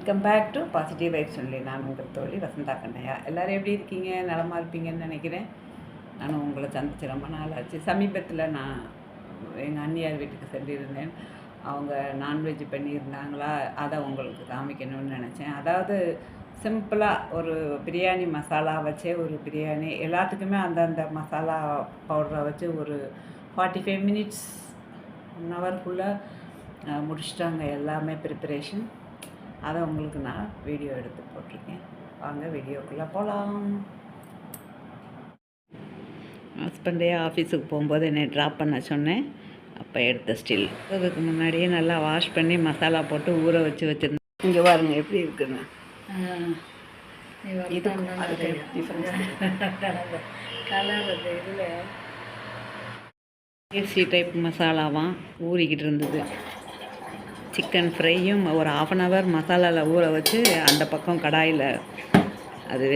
Welcome back to positive vibe சொல்லி நான் உங்கள் தோழி வசந்தா கண்ணையா. எல்லோரும் எப்படி இருக்கீங்க? நலமாக இருப்பீங்கன்னு நினைக்கிறேன். நான் உங்களை சந்திச்சு ரொம்ப நாள் ஆச்சு சமீபத்தில் நான் எங்கள் அண்ணியார் வீட்டுக்கு சென்றிருந்தேன். அவங்க நான்வெஜ் பண்ணியிருந்தாங்களா? அதை உங்களுக்கு காமிக்கணும்னு நினச்சேன். அதாவது சிம்பிளாக ஒரு பிரியாணி மசாலா வச்சே ஒரு பிரியாணி எல்லாத்துக்குமே அந்தந்த மசாலா பவுடரை வச்சு ஒரு ஃபார்ட்டி ஃபைவ் மினிட்ஸ் ஒன் ஹவர்க்குள்ளே முடிச்சிட்டாங்க எல்லாமே ப்ரிப்பரேஷன் அதை உங்களுக்கு நான் வீடியோ எடுத்து போட்டிருக்கேன். வாங்க வீடியோக்குள்ளே போகலாம் ஹஸ்பண்டே ஆஃபீஸுக்கு போகும்போது என்னை ட்ராப் பண்ண சொன்னேன். அப்போ எடுத்த ஸ்டில் அதுக்கு முன்னாடியே நல்லா வாஷ் பண்ணி மசாலா போட்டு ஊற வச்சு வச்சுருந்தேன். இங்கே பாருங்க எப்படி இருக்குன்னு. இது அதுக்கு difference. கலர் அது இதில். ஏசி டைப் மசாலாவாம் ஊறிக்கிட்டு இருந்தது. சிக்கன் ஃப்ரையும் ஒரு ஆஃப் அன் ஹவர் மசாலாவில் ஊற வச்சு அந்த பக்கம் கடாயில் அது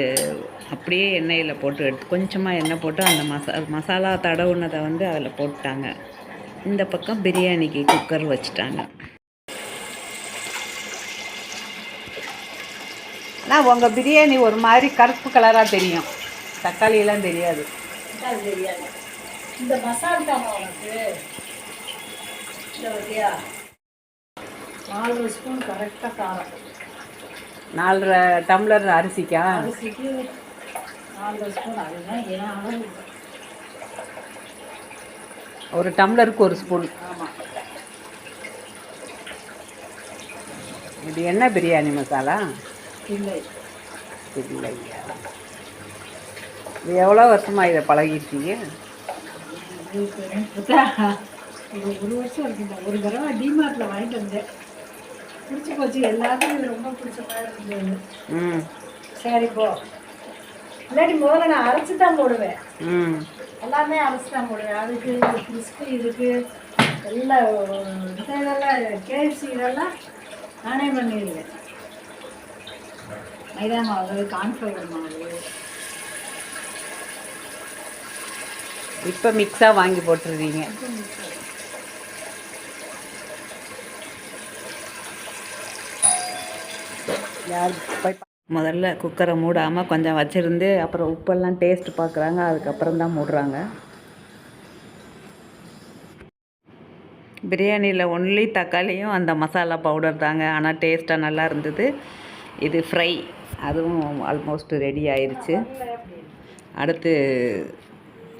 அப்படியே எண்ணெயில் போட்டு எடுத்து கொஞ்சமாக எண்ணெய் போட்டு அந்த மசா மசாலா தடவுனதை வந்து அதில் போட்டாங்க. இந்த பக்கம் பிரியாணிக்கு குக்கர் வச்சுட்டாங்க. நான் உங்கள் பிரியாணி ஒரு மாதிரி கருப்பு கலராக தெரியும். தக்காளியெல்லாம் தெரியாது. தெரியாது. இந்த மசால் தானே உனக்கு இந்த வழியா நாலு ஸ்பூன் கரெக்டாக காரம். நாலரை டம்ளர் அரிசிக்கா? அரிசிக்கு நாலு ஸ்பூன் அதுதான் ஒரு டம்ளருக்கு ஒரு ஸ்பூன். ஆமாம் இது என்ன பிரியாணி மசாலா? இல்லை. இல்லையா இது எவ்வளோ வருஷமாக இதை பழகிருக்கீங்க? ஒரு வருஷம் இருக்குங்க. ஒரு தடவை டிமார்ட்டில் வாங்கிட்டு வந்தேன். பிடிச்சி போச்சு. எல்லாத்துக்கும் இது ரொம்ப பிடிச்ச மாதிரி இருந்தது. ம். சரி போ. இல்லாட்டி முதல்ல நான் அரைச்சி தான் போடுவேன். ம். எல்லாமே அரைச்சி தான் போடுவேன். அதுக்கு கிறிஸ்பி இதுக்கு எல்லாம் இதெல்லாம் கேஎஃப்சி இதெல்லாம் நானே பண்ணிடுவேன். மைதா மாவு கார்ன்ஃப்ளவர் மாவு. இப்போ மிக்ஸாக வாங்கி போட்டுருவீங்க யார் போய் முதல்ல குக்கரை மூடாமல் கொஞ்சம் வச்சுருந்து அப்புறம் உப்பெல்லாம் டேஸ்ட் பார்க்குறாங்க அதுக்கப்புறம் தான் மூடுறாங்க. பிரியாணியில் ஒன்லி தக்காளியும் அந்த மசாலா பவுடர் தாங்க. ஆனால் டேஸ்ட்டாக நல்லா இருந்தது. இது ஃப்ரை அதுவும் ஆல்மோஸ்ட் ரெடி ஆயிடுச்சு அடுத்து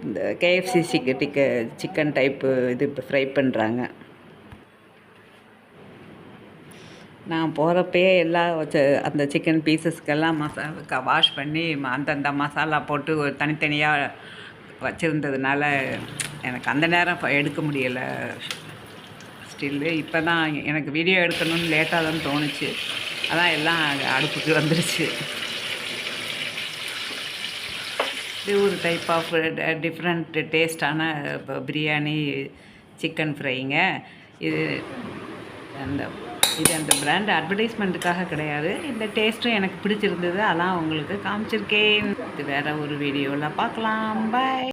இந்த கேஎஃப்சி சிக்க டிக்க சிக்கன் டைப்பு இது ஃப்ரை பண்ணுறாங்க நான் போகிறப்பயே எல்லா வச்ச அந்த சிக்கன் பீசஸ்க்கெல்லாம் மசாலா வாஷ் பண்ணி அந்தந்த மசாலா போட்டு ஒரு தனித்தனியாக வச்சுருந்ததுனால எனக்கு அந்த நேரம் எடுக்க முடியலை. ஸ்டில்லு இப்போ தான் எனக்கு வீடியோ எடுக்கணும்னு லேட்டாக தான் தோணுச்சு. அதான் எல்லாம் அடுப்புக்கு வந்துருச்சு. இது ஒரு டைப் ஆஃப் டிஃப்ரெண்ட் டேஸ்டான பிரியாணி சிக்கன் ஃப்ரைங்க இது அந்த இது அந்த பிராண்ட் அட்வர்டைஸ்மெண்ட்டுக்காக கிடையாது. இந்த டேஸ்ட்டும் எனக்கு பிடிச்சிருந்தது. அதான் உங்களுக்கு காமிச்சிருக்கேன். இது வேறு ஒரு வீடியோவில் பார்க்கலாம். பாய்